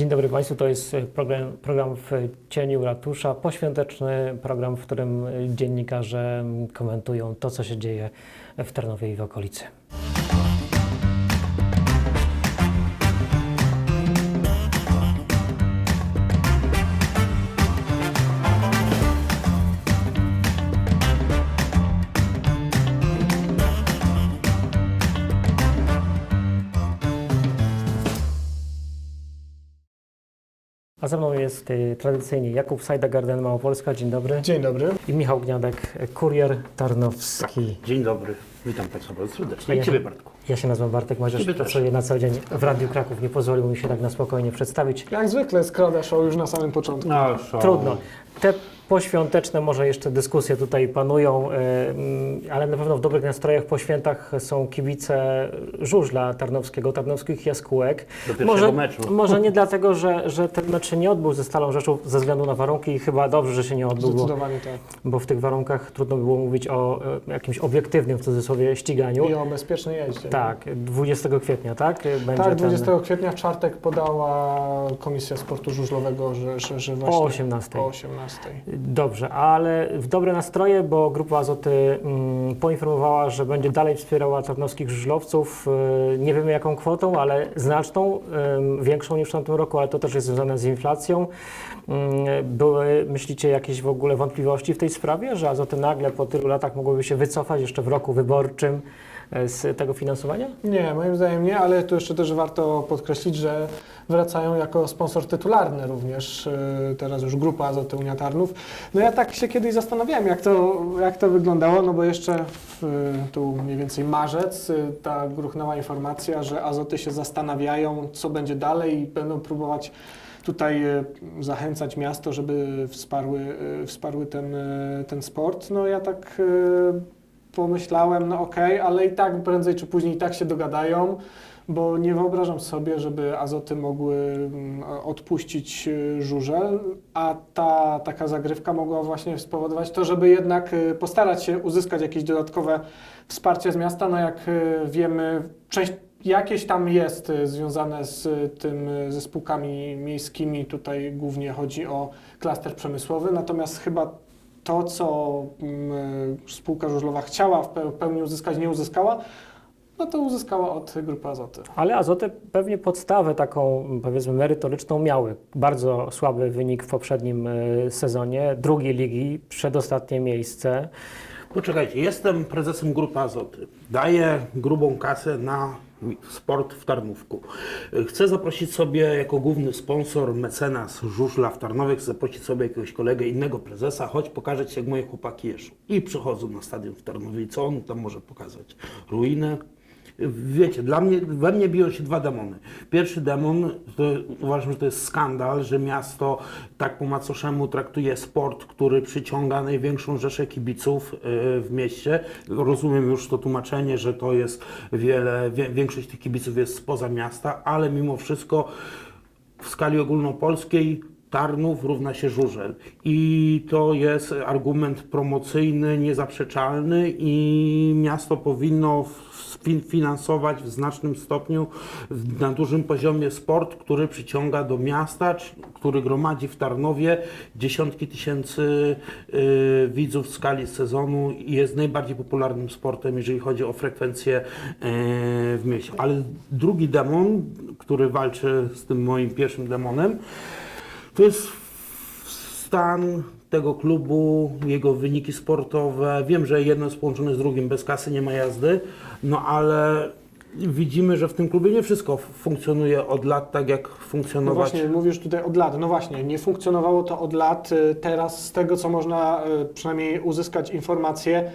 Dzień dobry Państwu, to jest e, program, program w cieniu ratusza, poświąteczny program, w którym dziennikarze komentują to, co się dzieje w Tarnowie i w okolicy. Ze mną jest e, tradycyjnie Jakub Sajda-Garden Małopolska, dzień dobry, Dzień dobry. i Michał Gniadek, kurier tarnowski. Dzień dobry, witam Państwa bardzo serdecznie. Ja- I Ciebie Bartku. Ja się nazywam Bartek też. pracuję na co dzień w Radiu Kraków, nie pozwolił mi się tak na spokojnie przedstawić. Jak zwykle skrada show już na samym początku. No, Trudno. Te poświąteczne może jeszcze dyskusje tutaj panują, e, mm, ale na pewno w dobrych nastrojach po świętach są kibice żużla tarnowskiego, tarnowskich jaskółek. Do pierwszego Może, meczu. może nie dlatego, że, że ten mecz się nie odbył ze Stalą Rzeszów ze względu na warunki i chyba dobrze, że się nie odbył, bo, Zdecydowanie tak. bo w tych warunkach trudno było mówić o e, jakimś obiektywnym w cudzysłowie ściganiu. I o bezpiecznej jeździe. Tak, 20 kwietnia, tak? Będzie Tak, ten- 20 kwietnia w czwartek podała Komisja Sportu Żużlowego, że, że, że właśnie O 18. o 18. Dobrze, ale w dobre nastroje, bo Grupa Azoty mm, poinformowała, że będzie dalej wspierała tarnowskich żużlowców. y, Nie wiemy jaką kwotą, ale znaczną, większą niż w tamtym roku, ale to też jest związane z inflacją. Ym, Były, myślicie, jakieś w ogóle wątpliwości w tej sprawie, że Azoty nagle po tylu latach mogłyby się wycofać jeszcze w roku wyborczym y, z tego finansowania? Nie, moim zdaniem nie, ale tu jeszcze też warto podkreślić, że wracają jako sponsor tytularny również, yy, teraz już Grupa Azoty Unia Tarnów. No ja tak się kiedyś zastanawiałem, jak to, jak to wyglądało, no bo jeszcze w, tu mniej więcej marzec yy, ta gruchnęła informacja, że Azoty się zastanawiają, co będzie dalej i będą próbować tutaj e, zachęcać miasto, żeby wsparły, e, wsparły ten, e, ten sport. No ja tak e, pomyślałem, no okej, ale i tak prędzej czy później i tak się dogadają, bo nie wyobrażam sobie, żeby azoty mogły mm, odpuścić e, żużel, a ta taka zagrywka mogła właśnie spowodować to, żeby jednak e, postarać się uzyskać jakieś dodatkowe wsparcie z miasta. No jak e, wiemy, część jakieś tam jest związane z tym, ze spółkami miejskimi. Tutaj głównie chodzi o klaster przemysłowy, natomiast chyba to, co mm, e, spółka żużlowa chciała w pe- pełni uzyskać, nie uzyskała, no to uzyskała od Grupy Azoty. Ale Azoty pewnie podstawę taką, powiedzmy, merytoryczną miały. Bardzo słaby wynik w poprzednim y, sezonie, drugiej ligi, przedostatnie miejsce. Poczekajcie, jestem prezesem Grupy Azoty. Daję grubą kasę na sport w Tarnówku. Chcę zaprosić sobie jako główny sponsor, mecenas żużla w Tarnowie, chcę zaprosić sobie jakiegoś kolegę, innego prezesa, chodź pokażę Ci jak moje chłopaki jeżdżą. I przychodzą na stadion w Tarnowie i co on tam może pokazać? Ruinę? Wiecie, dla mnie, we mnie biją się dwa demony. Pierwszy demon, to uważam, że to jest skandal, że miasto tak po macoszemu traktuje sport, który przyciąga największą rzeszę kibiców y, w mieście. Rozumiem już to tłumaczenie, że to jest wiele, wie, większość tych kibiców jest spoza miasta, ale mimo wszystko w skali ogólnopolskiej Tarnów równa się żużel. I to jest argument promocyjny, niezaprzeczalny i miasto powinno finansować w znacznym stopniu na dużym poziomie sport, który przyciąga do miasta, który gromadzi w Tarnowie dziesiątki tysięcy y, widzów w skali sezonu i jest najbardziej popularnym sportem, jeżeli chodzi o frekwencję y, w mieście. Ale drugi demon, który walczy z tym moim pierwszym demonem, to jest stan tego klubu, jego wyniki sportowe. Wiem, że jedno jest połączone z drugim, bez kasy nie ma jazdy, no ale widzimy, że w tym klubie nie wszystko funkcjonuje od lat tak, jak No funkcjonować. właśnie, mówisz tutaj od lat. No właśnie, nie funkcjonowało to od lat. Y, Teraz z tego, co można y, przynajmniej uzyskać informacje,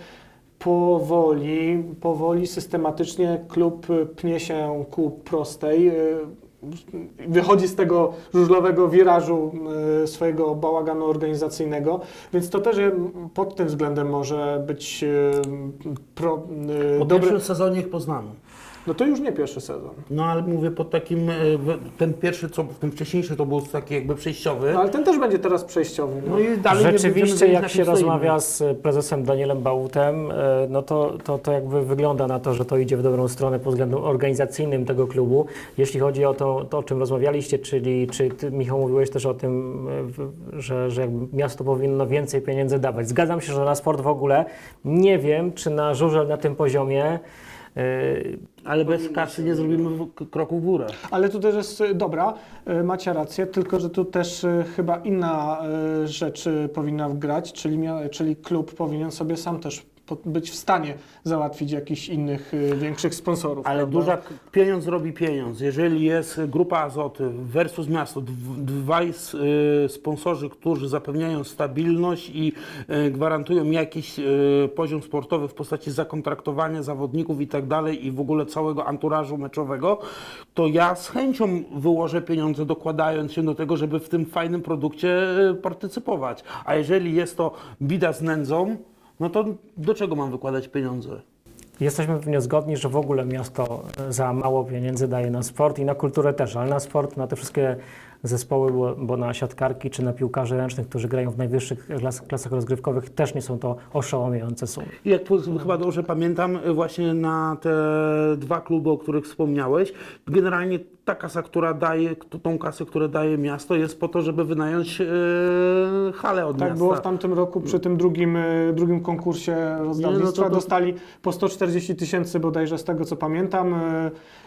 powoli, powoli, systematycznie klub y, pnie się ku prostej. Wychodzi z tego żużlowego wirażu y, swojego bałaganu organizacyjnego, więc to też y, pod tym względem może być y, pro, Po dobre. pierwszym sezonie ich poznamy. No to już nie pierwszy sezon. No ale mówię pod takim, e, ten pierwszy, co ten wcześniejszy to był taki jakby przejściowy. No ale ten też będzie teraz przejściowy. No i dalej Rzeczywiście, jak się rozmawia z prezesem Danielem Bałutem, e, no to, to, to jakby wygląda na to, że to idzie w dobrą stronę pod względem organizacyjnym tego klubu. Jeśli chodzi o to, to o czym rozmawialiście, czyli czy ty, Michał, mówiłeś też o tym, e, że, że jakby miasto powinno więcej pieniędzy dawać. Zgadzam się, że na sport w ogóle nie wiem, czy na żużel na tym poziomie Ale bez kasy nie zrobimy kroku w górę. Ale tu też jest, y, dobra, y, macie rację, tylko że tu też chyba inna rzecz powinna wgrać, czyli, czyli klub powinien sobie sam też być w stanie załatwić jakichś innych y, większych sponsorów. Ale prawda? duża, pieniądz robi pieniądz. Jeżeli jest grupa Azoty versus miasto, dw- dwaj y, sponsorzy, którzy zapewniają stabilność i y, gwarantują jakiś poziom sportowy w postaci zakontraktowania zawodników i tak dalej i w ogóle całego anturażu meczowego, to ja z chęcią wyłożę pieniądze, dokładając się do tego, żeby w tym fajnym produkcie partycypować. A jeżeli jest to bida z nędzą, no to do czego mam wykładać pieniądze? Jesteśmy pewnie zgodni, że w ogóle miasto za mało pieniędzy daje na sport i na kulturę też, ale na sport, na te wszystkie zespoły, bo, bo na siatkarki czy na piłkarzy ręcznych, którzy grają w najwyższych klas, klasach rozgrywkowych, też nie są to oszałamiające sumy. I Jak po- chyba dobrze pamiętam, y, właśnie na te dwa kluby, o których wspomniałeś, generalnie ta kasa, która daje, tą kasę, którą daje miasto, jest po to, żeby wynająć e, halę od Tak miasta. było w tamtym roku przy tym drugim, y, drugim konkursie rozdawnictwa. No to- Dostali po 140 tysięcy bodajże z tego co pamiętam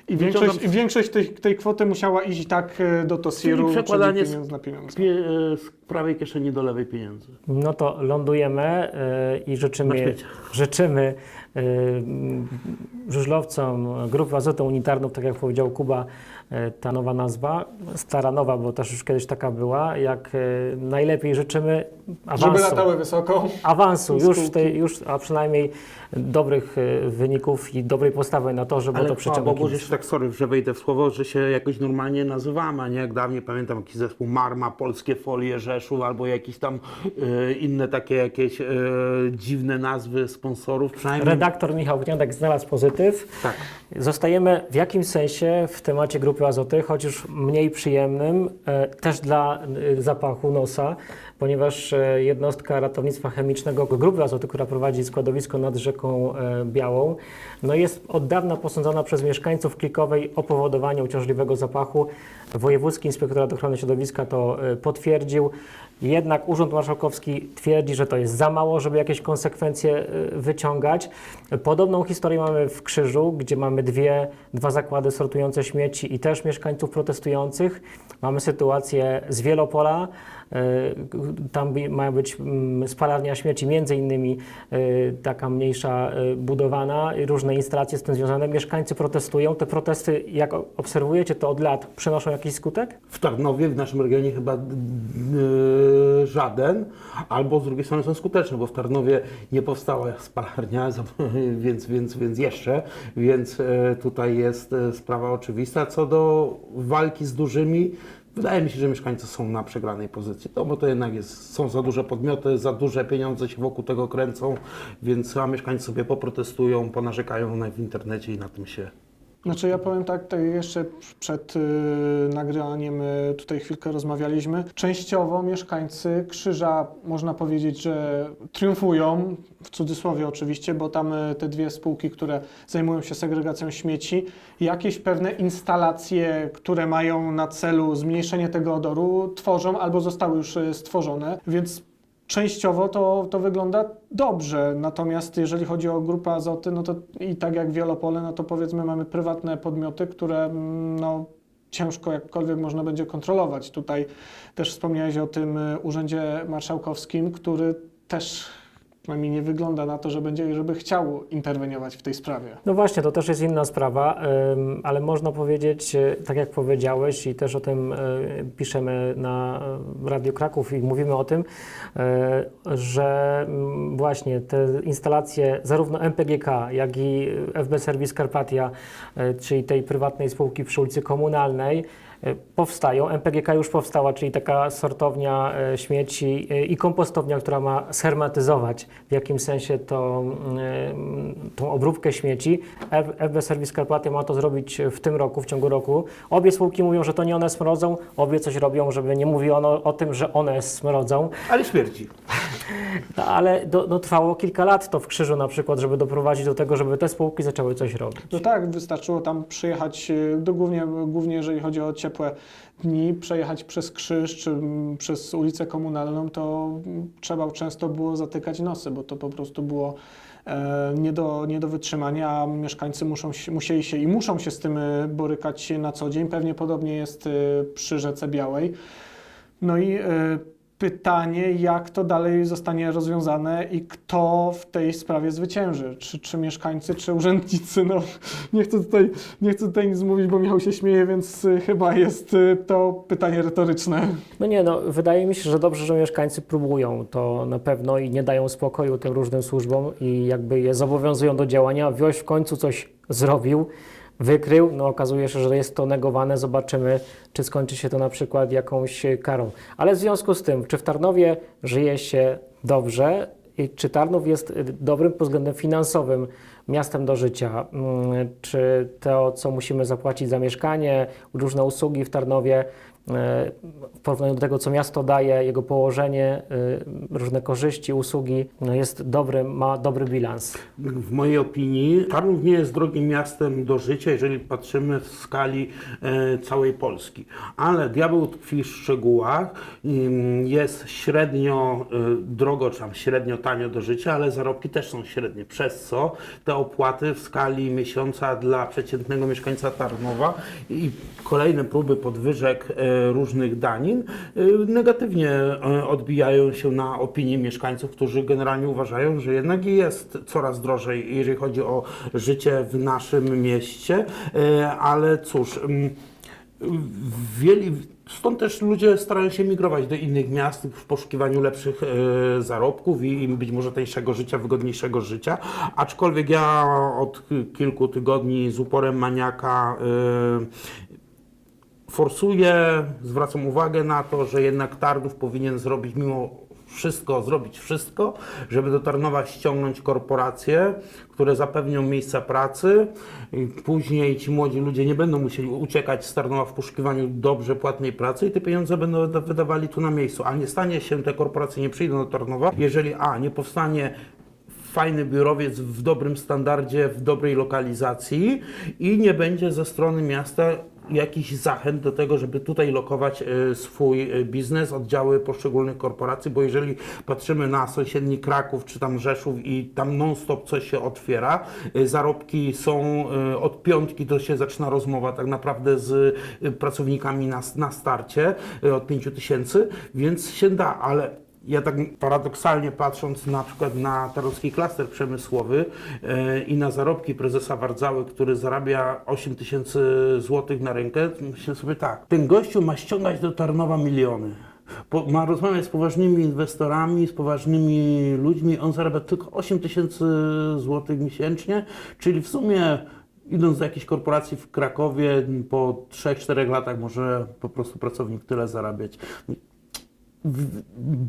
i większość, większość tej, tej kwoty musiała iść i tak do Tosiru, przekładanie z- na pieniądz. Pie, e, z prawej kieszeni do lewej pieniędzy. No to lądujemy e, i życzymy, życzymy m, żużlowcom grupy Azoty Unitarnów, tak jak powiedział Kuba, e, ta nowa nazwa, stara nowa, bo też już kiedyś taka była, jak najlepiej życzymy awansu. Żeby latały wysoko. awansu, już, tej, już, a przynajmniej dobrych wyników i dobrej postawy na to, żeby Ale to. Bogu, że się tak sorry, że wejdę w słowo, że się jakoś normalnie nazywamy, a nie jak dawniej pamiętam jakiś zespół Marma, Polskie Folie, Albo jakieś tam e, inne takie jakieś e, dziwne nazwy sponsorów. Przynajmniej Redaktor Michał Gniadek znalazł pozytyw. tak. Zostajemy w jakimś sensie w temacie grupy azoty, choć już mniej przyjemnym, e, też dla zapachu nosa, ponieważ e, jednostka ratownictwa chemicznego grupy azoty, która prowadzi składowisko nad rzeką e, Białą, no jest od dawna posądzona przez mieszkańców Klikowej o powodowanie uciążliwego zapachu. Wojewódzki Inspektorat Ochrony Środowiska to e, potwierdził. Jednak Urząd Marszałkowski twierdzi, że to jest za mało, żeby jakieś konsekwencje wyciągać. Podobną historię mamy w Krzyżu, gdzie mamy dwie, dwa zakłady sortujące śmieci i też mieszkańców protestujących. Mamy sytuację z Wielopola. Y, Tam ma być mm, spalarnia śmieci, między innymi y, taka mniejsza y, budowana, różne instalacje z tym związane. Mieszkańcy protestują. Te protesty, jak obserwujecie to od lat, przynoszą jakiś skutek? W Tarnowie, w naszym regionie chyba d- żaden, albo z drugiej strony są skuteczne, bo w Tarnowie nie powstała spalarnia, więc, więc, więc jeszcze, więc e, tutaj jest e, sprawa oczywista. Co do walki z dużymi, wydaje mi się, że mieszkańcy są na przegranej pozycji, no bo to jednak jest, są za duże podmioty, za duże pieniądze się wokół tego kręcą, więc a mieszkańcy sobie poprotestują, ponarzekają na, w internecie i na tym się Znaczy ja powiem tak, jeszcze przed y, nagraniem y, tutaj chwilkę rozmawialiśmy. Częściowo mieszkańcy Krzyża można powiedzieć, że triumfują, w cudzysłowie oczywiście, bo tam y, te dwie spółki, które zajmują się segregacją śmieci, jakieś pewne instalacje, które mają na celu zmniejszenie tego odoru, tworzą albo zostały już y, stworzone, więc Częściowo to, to wygląda dobrze, natomiast jeżeli chodzi o grupę azoty, no to i tak jak Wielopole, no to powiedzmy mamy prywatne podmioty, które mm, no, ciężko jakkolwiek można będzie kontrolować. Tutaj też wspomniałeś o tym y, Urzędzie Marszałkowskim, który też przynajmniej nie wygląda na to, że będzie, żeby chciał interweniować w tej sprawie. No właśnie, to też jest inna sprawa, ale można powiedzieć, e, tak jak powiedziałeś i też o tym e, piszemy na e, Radiu Kraków i mówimy o tym, że właśnie te instalacje zarówno MPGK, jak i FB Serwis Karpatia, czyli tej prywatnej spółki przy ulicy Komunalnej, powstają. MPGK już powstała, czyli taka sortownia e, śmieci e, i kompostownia, która ma shermatyzować w jakimś sensie to, mm, tą obróbkę śmieci. FB Service Karpaty ma to zrobić w tym roku, w ciągu roku. Obie spółki mówią, że to nie one smrodzą, obie coś robią, żeby nie mówiono o tym, że one smrodzą. Ale śmierdzi. No, ale do, no, trwało kilka lat to w krzyżu na przykład, żeby doprowadzić do tego, żeby te spółki zaczęły coś robić. No tak, wystarczyło tam przyjechać, e, do głównie, głównie jeżeli chodzi o ciepłe dni, przejechać przez krzyż czy przez ulicę komunalną, to trzeba często było zatykać nosy, bo to po prostu było e, nie, do, nie do wytrzymania, a mieszkańcy muszą, musieli się i muszą się z tym e, borykać na co dzień. Pewnie podobnie jest przy Rzece Białej. No i pytanie, jak to dalej zostanie rozwiązane i kto w tej sprawie zwycięży? Czy, czy mieszkańcy, czy urzędnicy? No, nie, chcę tutaj, nie chcę tutaj nic mówić, bo Michał się śmieje, więc e, chyba jest e, to pytanie retoryczne. No nie, no wydaje mi się, że dobrze, że mieszkańcy próbują to na pewno i nie dają spokoju tym różnym służbom i jakby je zobowiązują do działania. Wioś w końcu coś zrobił, wykrył, no okazuje się, że jest to negowane, zobaczymy, czy skończy się to na przykład jakąś karą. Ale w związku z tym, czy w Tarnowie żyje się dobrze i czy Tarnów jest y, dobrym pod względem finansowym miastem do życia? Mm, Czy to, co musimy zapłacić za mieszkanie, różne usługi w Tarnowie, w porównaniu do tego, co miasto daje, jego położenie, y, różne korzyści, usługi, no jest dobry, ma dobry bilans. W mojej opinii Tarnów nie jest drogim miastem do życia, jeżeli patrzymy w skali e, całej Polski. Ale diabeł tkwi w szczegółach. Ym, Jest średnio e, drogo, czy tam średnio tanio do życia, ale zarobki też są średnie. Przez co te opłaty w skali miesiąca dla przeciętnego mieszkańca Tarnowa i kolejne próby podwyżek e, różnych danin e, negatywnie e, odbijają się na opinii mieszkańców, którzy generalnie uważają, że jednak jest coraz drożej, jeżeli chodzi o życie w naszym mieście. E, Ale cóż, mm, wieli, stąd też ludzie starają się migrować do innych miast w poszukiwaniu lepszych zarobków i być może tańszego życia, wygodniejszego życia. Aczkolwiek ja od kilku tygodni z uporem maniaka forsuję, zwracam uwagę na to, że jednak Tarnów powinien zrobić mimo wszystko, zrobić wszystko, żeby do Tarnowa ściągnąć korporacje, które zapewnią miejsca pracy. Później ci młodzi ludzie nie będą musieli uciekać z Tarnowa w poszukiwaniu dobrze płatnej pracy i te pieniądze będą wyda- wydawali tu na miejscu. A nie stanie się, te korporacje nie przyjdą do Tarnowa, jeżeli a, nie powstanie fajny biurowiec w dobrym standardzie, w dobrej lokalizacji i nie będzie ze strony miasta jakichś zachęt do tego, żeby tutaj lokować e, swój e, biznes, oddziały poszczególnych korporacji, bo jeżeli patrzymy na sąsiedni Kraków czy tam Rzeszów i tam non-stop coś się otwiera, e, zarobki są od piątki, to się zaczyna rozmowa tak naprawdę z pracownikami na, na starcie od 5 tysięcy, więc się da, ale ja tak paradoksalnie patrząc na przykład na tarowski klaster przemysłowy e, i na zarobki prezesa Wardzały, który zarabia 8 tysięcy złotych na rękę, myślę sobie tak, ten gościu ma ściągać do Tarnowa miliony. Po, ma rozmawiać z poważnymi inwestorami, z poważnymi ludźmi, on zarabia tylko 8 tysięcy złotych miesięcznie, czyli w sumie idąc do jakiejś korporacji w Krakowie po 3-4 latach może po prostu pracownik tyle zarabiać.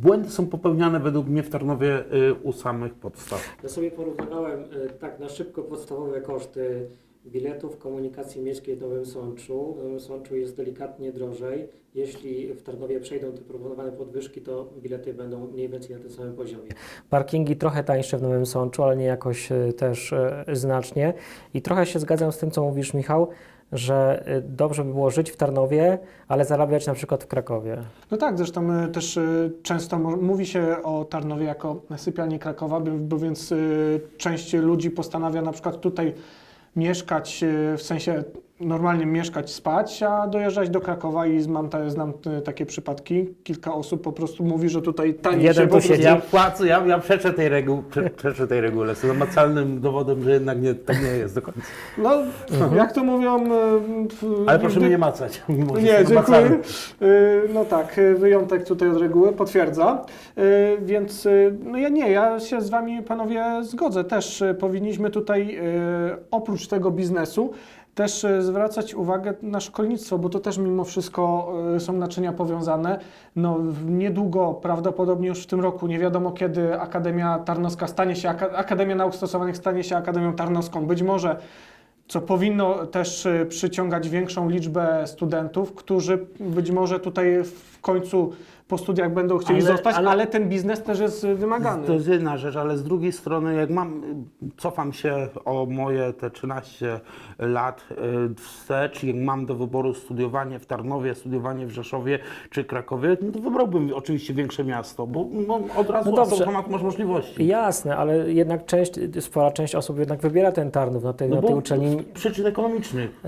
Błędy są popełniane według mnie w Tarnowie y, u samych podstaw. Ja sobie porównywałem y, tak na szybko podstawowe koszty biletów komunikacji miejskiej w Nowym Sączu. W Nowym Sączu jest delikatnie drożej. Jeśli w Tarnowie przejdą te proponowane podwyżki, to bilety będą mniej więcej na tym samym poziomie. Parkingi trochę tańsze w Nowym Sączu, ale nie jakoś y, też znacznie. I trochę się zgadzam z tym, co mówisz, Michał, że y, dobrze by było żyć w Tarnowie, ale zarabiać na przykład w Krakowie. No tak, zresztą e, też e, często mówi się o Tarnowie jako sypialni Krakowa, bo, więc część ludzi postanawia na przykład tutaj mieszkać, w sensie normalnie mieszkać, spać, a dojeżdżać do Krakowa i mam ta, znam e, takie przypadki. Kilka osób po prostu mówi, że tutaj taniej Jeden się po siedzi. prostu... Ja płacę, ja, ja przeczę tej reguły, prze, przeczę tej regule. Z namacalnym dowodem, że jednak nie, tak nie jest do końca. No, jak to mówią... e, w- Ale proszę mnie nie macać. Nie, jestem dziękuję. Y, No tak, y, wyjątek tutaj od reguły potwierdza. Więc no ja nie, ja się z Wami panowie zgodzę. Też powinniśmy tutaj oprócz tego biznesu też e, zwracać uwagę na szkolnictwo, bo to też mimo wszystko e, są naczynia powiązane. No, niedługo, prawdopodobnie już w tym roku, nie wiadomo kiedy Akademia Tarnowska stanie się, Aka- Akademia Nauk Stosowanych stanie się Akademią Tarnowską. Być może co powinno też y, przyciągać większą liczbę studentów, którzy być może tutaj w końcu po studiach będą chcieli Ale- zostać, ale, ale- ten biznes też jest wymagany. To jest jedna rzecz, ale z drugiej strony, jak mam, cofam się o moje te 13 lat y, wstecz, jak mam do wyboru studiowanie w Tarnowie, studiowanie w Rzeszowie czy Krakowie, no to wybrałbym oczywiście większe miasto, bo no, od razu No automat masz możliwości. Jasne, ale jednak część, spora część osób jednak wybiera ten Tarnów na tej, No na tej bo uczelni. Przyczyn ekonomicznych.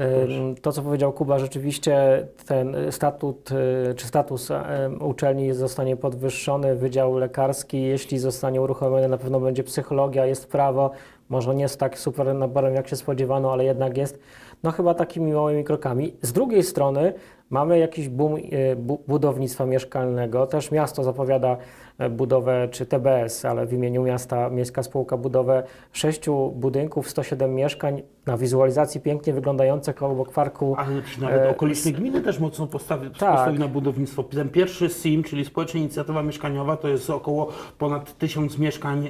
To, co powiedział Kuba, rzeczywiście ten statut y, czy status em, uczelni zostanie podwyższony, wydział lekarski, jeśli zostanie uruchomiony, na pewno będzie psychologia, jest prawo, może nie jest tak super naborem, jak się spodziewano, ale jednak jest, no chyba takimi małymi krokami. Z drugiej strony mamy jakiś boom bu- budownictwa mieszkalnego, też miasto zapowiada e, budowę, czy TBS, ale w imieniu miasta Miejska Spółka budowę sześciu budynków, 107 mieszkań na wizualizacji pięknie wyglądających obok parku. Ale czy nawet E, okoliczne gminy też mocno postawi, Tak. postawi na budownictwo. Ten pierwszy SIM, czyli Społeczna Inicjatywa Mieszkaniowa, to jest około ponad tysiąc mieszkań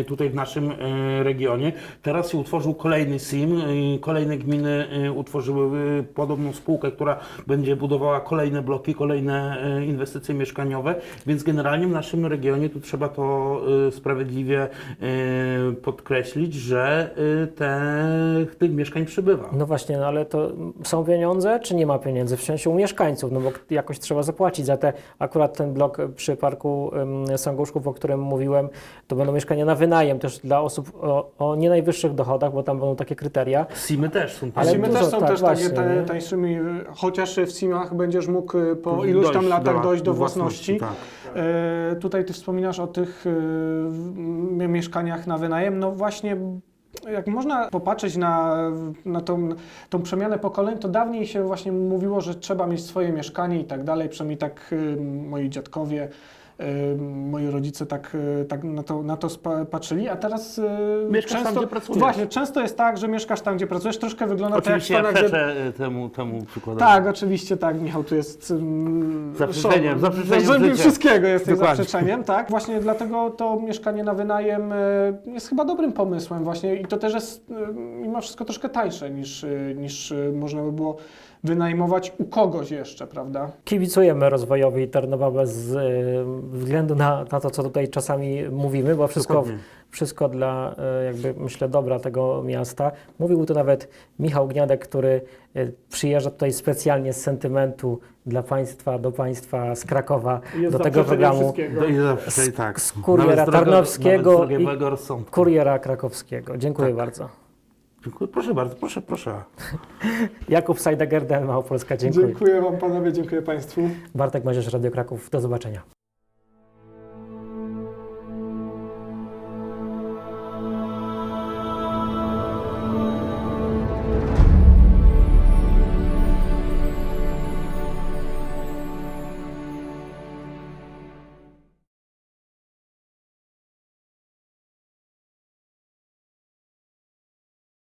e, tutaj w naszym e, regionie. Teraz się utworzył kolejny SIM, e, kolejne gminy e, utworzyły e, podobną spółkę, która będzie budowała kolejne bloki, kolejne e, inwestycje mieszkaniowe, więc generalnie w naszym regionie tu trzeba to e, sprawiedliwie e, podkreślić, że te, tych mieszkań przybywa. No właśnie, no ale to są pieniądze, czy nie ma pieniędzy? W sensie u mieszkańców, no bo jakoś trzeba zapłacić za te, akurat ten blok przy parku Sąguszków, o którym mówiłem, to będą mieszkania na wynajem też dla osób o, o nie najwyższych dochodach, bo tam będą takie kryteria. Simy też są Ale. Simy dużo, też są tak, też właśnie, tańszymi, chociaż w Simach będziesz mógł y, po iluś tam do latach la- dojść do do własności. własności, E, tutaj ty wspominasz o tych y, mieszkaniach na wynajem. No właśnie, jak można popatrzeć na, na tą, tą przemianę pokoleń, to dawniej się właśnie mówiło, że trzeba mieć swoje mieszkanie i tak dalej. Przynajmniej tak y, moi dziadkowie, moi rodzice tak, y, tak na to, na to patrzyli, a teraz y, Mieszkasz tam, często, gdzie pracujesz. Właśnie, często jest tak, że mieszkasz tam, gdzie pracujesz. Troszkę wygląda Oczywiście tak ja jak w Stanach, gdzie e, temu, temu przykładowi. tak, oczywiście tak, Michał, tu jest um, Zaprzeczeniem, zaprzeczeniem Zaprzeczeniem życia. wszystkiego Dokładnie. zaprzeczeniem, tak. Właśnie dlatego to mieszkanie na wynajem e, jest chyba dobrym pomysłem właśnie i to też jest e, mimo wszystko troszkę tańsze niż, e, niż e, można by było wynajmować u kogoś jeszcze, prawda? Kibicujemy rozwojowi Tarnowa bez y, względu na, na to, co tutaj czasami mówimy, bo wszystko, Dokładnie. wszystko dla y, jakby myślę dobra tego miasta. Mówił to nawet Michał Gniadek, który y, przyjeżdża tutaj specjalnie z sentymentu dla Państwa, do Państwa z Krakowa, do tego programu i i tak. z kuriera Nawet tarnowskiego nawet rozsądku. Kuriera Krakowskiego. Dziękuję Tak. bardzo. Dziękuję. Proszę bardzo, proszę, proszę. Jakub Sajdagerden, Małopolska, dziękuję. Dziękuję Wam panowie, dziękuję Państwu. Bartek Mazierz, Radio Kraków, do zobaczenia.